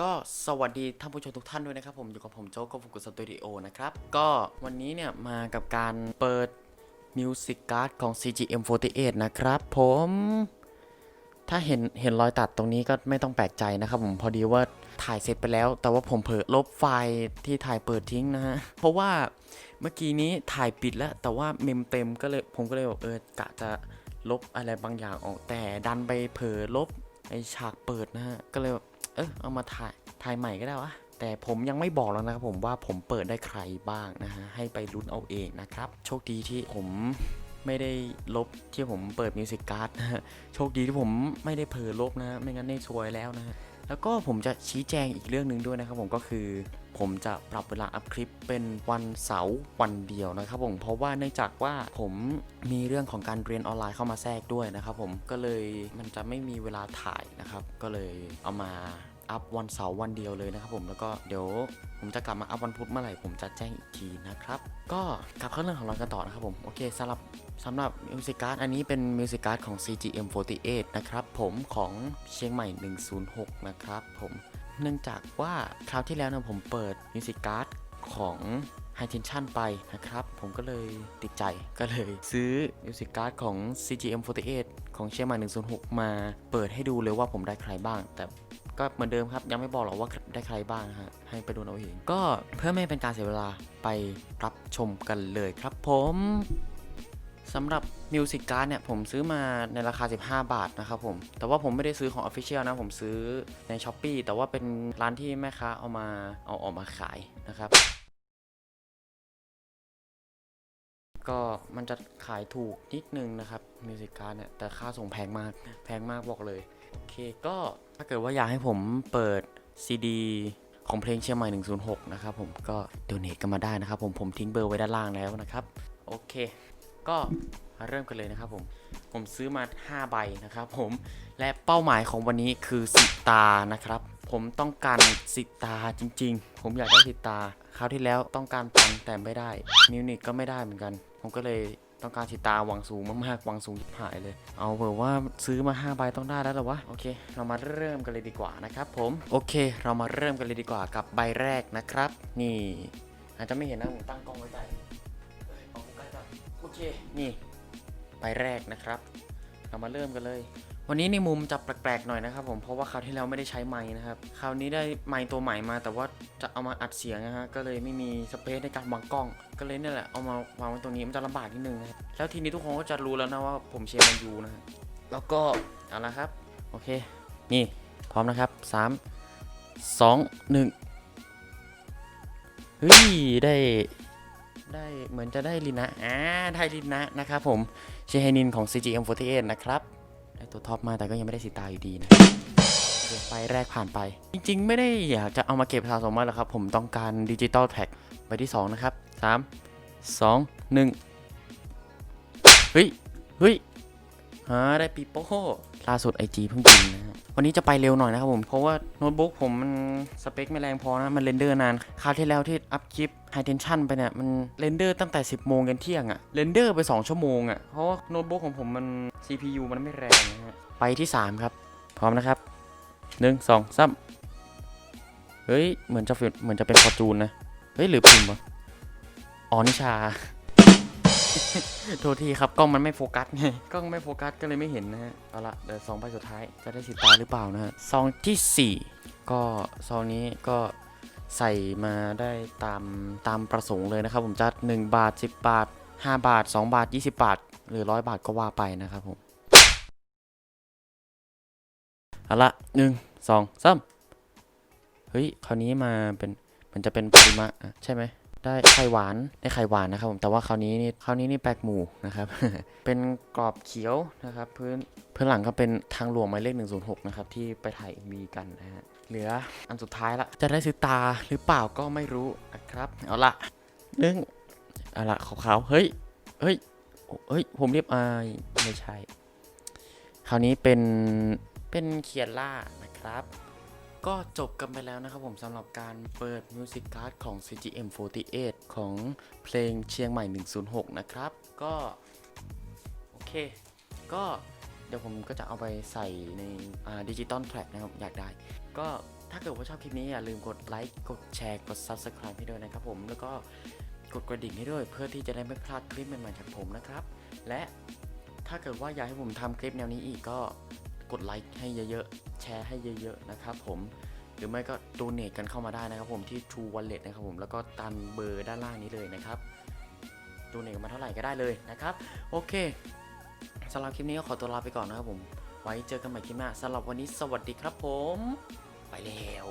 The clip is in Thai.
ก็สวัสดีท่านผู้ชมทุกท่านด้วยนะครับผมอยู่กับผมโจ๊กกฟุกุสตูดิโอนะครับก็วันนี้เนี่ยมากับการเปิดมิวสิกการ์ดของ CGM48 นะครับผมถ้าเห็นเห็นรอยตัดตรงนี้ก็ไม่ต้องแปลกใจนะครับผมพอดีว่าถ่ายเสร็จไปแล้ว แต่ว่าผมเผลอลบไฟล์ที่ถ่ายเปิดทิ้งนะฮะเพราะว่าเมื่อกี้นี้ถ่ายปิดแล้ว แต่ว่าเมมเต็มก็เลยผมก็เลยบอกเออกะจะลบอะไรบางอย่างออกแต่ดันไปเผลอลบไอฉากเปิดนะฮะก็เลยแบบ เออเอามาถ่ายถ่ายใหม่ก็ได้วะแต่ผมยังไม่บอกแล้วนะครับผมว่าผมเปิดได้ใครบ้างนะฮะให้ไปลุ้นเอาเองนะครับ โชคดีที่ผมไม่ได้ลบที่ผมเปิดมิวสิกการ์ดนะฮะโชคดีที่ผมไม่ได้เผลอลบนะฮะไม่งั้นได้ซวยแล้วนะฮะ แล้วก็ผมจะชี้แจงอีกเรื่องหนึ่งด้วยนะครับผมก็คือ ผมจะปรับเวลาอัพคลิปเป็นวันเสาร์วันเดียวนะครับผมเพราะว่าเนื่องจากว่าผมมีเรื่องของการเรียนออนไลน์เข้ามาแทรกด้วยนะครับผมก็เลยมันจะไม่มีเวลาถ่ายนะครับ ก็เลยเอามา อัพวันเสาร์วันเดียวเลยนะครับผมแล้วก็เดี๋ยวผมจะกลับมาอัพวันพุธเมื่อไหร่ผมจะแจ้งอีกทีนะครับ ก็กลับเข้าเรื่องของเรากันต่อนะครับผมโอเคสำหรับสำหรับมิวสิกการ์ดอันนี้เป็นมิวสิกการ์ดของ CGM48 นะครับผมของเชียงใหม่ 106 นะครับผมเนื่องจากว่าคราวที่แล้วนะผมเปิดมิวสิกการ์ดของ High Tension ไปนะครับ ผมก็เลยติดใจก็เลยซื้อมิวสิกการ์ดของ CGM48 ของเชียงใหม่ 106 มาเปิดให้ดูเลยว่าผมได้ใครบ้าง แต่ ก็เหมือนเดิมครับ ยังไม่บอกหรอกว่าได้ใครบ้างนะฮะ ให้ไปดูเอาเอง ก็เพื่อไม่ให้เป็นการเสียเวลาไปรับชมกันเลยครับผมสำหรับมิวสิกการ์ดเนี่ยผมซื้อมาในราคา 15 บาทนะครับผม แต่ว่าผมไม่ได้ซื้อของ Official นะ ผมซื้อใน s h อ p e e แต่ว่าเป็นร้านที่แม่ค้าเอามาเอาออกมาขายนะครับ ก็มันจะขายถูกนิดนึงนะครับมิวสิกการ์ดเนี่ยแต่ค่าส่งแพงมากแพงมากบอกเลย โอเคก็ถ้าเกิดว่าอยากให้ผมเปิดซีดีของเพลงเชียงใหม่ 106 นะครับผมก็โดเน a กันมาได้นะครับผมผมทิ้งเบอร์ไว้ด้านล่างแล้วนะครับ โอเค ก็เริ่มกันเลยนะครับผมผมซื้อมา 5 ใบนะครับผมและเป้าหมายของวันนี้คือสิตานะครับ ผมต้องการสิตาจริง ๆ ผมอยากได้สิตาคราวที่แล้วต้องการปันแต่ไม่ได้มิวนิกก็ไม่ได้เหมือนกัน ผมก็เลย ต้องการสิตาหวังสูงมากๆหวังสูงยิบหายเลย เอาเบอว่าซื้อมา5ใบต้องได้แล้วเหรอวะโอเค เรามาเริ่มกันเลยดีกว่านะครับผมโอเค เรามาเริ่มกันเลยดีกว่ากับใบแรกนะครับ นี่ อาจจะไม่เห็นนะผมตั้งกล้องไว้ใจเอาใกล้ก่อนโอเคนี่ใบแรกนะครับ เรามาเริ่มกันเลย วันนี้ในมุมจะแปลกๆหน่อยนะครับผมเพราะว่าคราวที่แล้วไม่ได้ใช้ไม้นะครับคราวนี้ได้ไม้ตัวใหม่มา แต่ว่าจะเอามาอัดเสียงนะฮะก็เลยไม่มีสเปซในการวางกล้อง ก็เลยนี่แหละเอามาวางไว้ตรงนี้มันจะลำบากนิดนึงนะครับแล้วทีนี้ทุกคนก็จะรู้แล้วนะว่าผมเชียร์แมนยูนะฮะแล้วก็เอาละครับโอเค นี่พร้อมนะครับสามสองหนึ่งเฮ้ยได้ได้เหมือนจะได้ลินะอ่าได้ลินะนะครับผมเชฮนินของ CGM48 นะครับ ตัวท็อปมาแต่ก็ยังไม่ได้สีตาอยู่ดีนะไปแรกผ่านไป จริงๆ ไม่ได้อยากจะเอามาเก็บสะสมมาหรอกครับ ผมต้องการดิจิตอลแท็กใบที่ 2 นะครับ 3 2 1 เฮ้ย เฮ้ยฮาได้ปีโป้ล่าสุด IG เพิ่งกินนะฮะวันนี้จะไปเร็วหน่อยนะครับผม เพราะว่าโน้ตบุ๊กผมมันสเปคไม่แรงพอนะ มันเรนเดอร์นาน คราวที่แล้วที่อัพคลิป High Tension ไปเนี่ยมันเรนเดอร์ตั้งแต่ 10 โมงยันเที่ยงอะเรนเดอร์ไป 2 ชั่วโมงอะเพราะว่าโน้ตบุ๊กของผมมัน CPU มันไม่แรงนะฮะไปที่ 3 ครับ พร้อมนะครับ 1 2 3 เฮ้ย เหมือนจะเป็นเหมือนจะเป็นฟอร์จูนนะ เฮ้ย หรือพิมพ์วะอ๋อนิชา โทษทีครับ กล้องมันไม่โฟกัสไงกล้องไม่โฟกัสก็เลยไม่เห็นนะฮะ เอาละเดี๋ยวสองใบสุดท้ายจะได้สิตาหรือเปล่านะฮะซองที่ 4 ก็ซองนี้ก็ ใส่มาได้ตามตามประสงค์เลยนะครับ ผมจะ1บาท 10 บาท 5 บาท 2 บาท 20 บาท หรือ 100 บาทก็ว่าไปนะครับผมเอาละหนึ่งสองสามเฮ้ย คราวนี้มาเป็นมันจะเป็นปริมาใช่ไหม ได้ไข่หวานได้ไข่หวานนะครับผมแต่ว่าคราวนี้นี่คราวนี้นี่แปลกหมู่นะครับ เป็นกรอบเขียวนะครับพื้นพื้นหลังก็เป็นทางหลวงหมายเลข106นะครับที่ไปถ่ายมีกันนะฮะเหลืออันสุดท้ายละจะได้ซื้อตาหรือเปล่าก็ไม่รู้นะครับเอาละหนึ่งเอาละขาวๆเฮ้ยเฮ้ยเฮ้ยผมเรียบอายไม่ใช่ คราวนี้เป็นเป็นเคียร่านะครับ ก็จบกันไปแล้วนะครับผมสำหรับการเปิดมิวสิกการ์ดของ CGM48 ของเพลงเชียงใหม่ 106 นะครับ ก็ โอเค ก็เดี๋ยวผมก็จะเอาไปใส่ในดิจิตอลแทร็กนะครับ อยากได้ ก็ถ้าเกิดว่าชอบคลิปนี้อย่าลืมกดไลค์ กดแชร์ กด Subscribe ให้ด้วยนะครับผมแล้วก็กดกระดิ่งให้ด้วยเพื่อที่จะได้ไม่พลาดคลิปใหม่ๆจากผมนะครับ และถ้าเกิดว่าอยากให้ผมทำคลิปแนวนี้อีกก็ กดไลค์ให้เยอะๆ แชร์ให้เยอะๆ นะครับผม หรือไม่ก็ดูเนตกันเข้ามาได้นะครับผมที่ True Wallet นะครับผมแล้วก็ตามเบอร์ด้านล่างนี้เลยนะครับดูเนตกันมาเท่าไหร่ก็ได้เลยนะครับ โอเคสำหรับคลิปนี้ก็ขอตัวลาไปก่อนนะครับผม ไว้เจอกันใหม่คลิปหน้าสำหรับวันนี้สวัสดีครับผม ไปแล้ว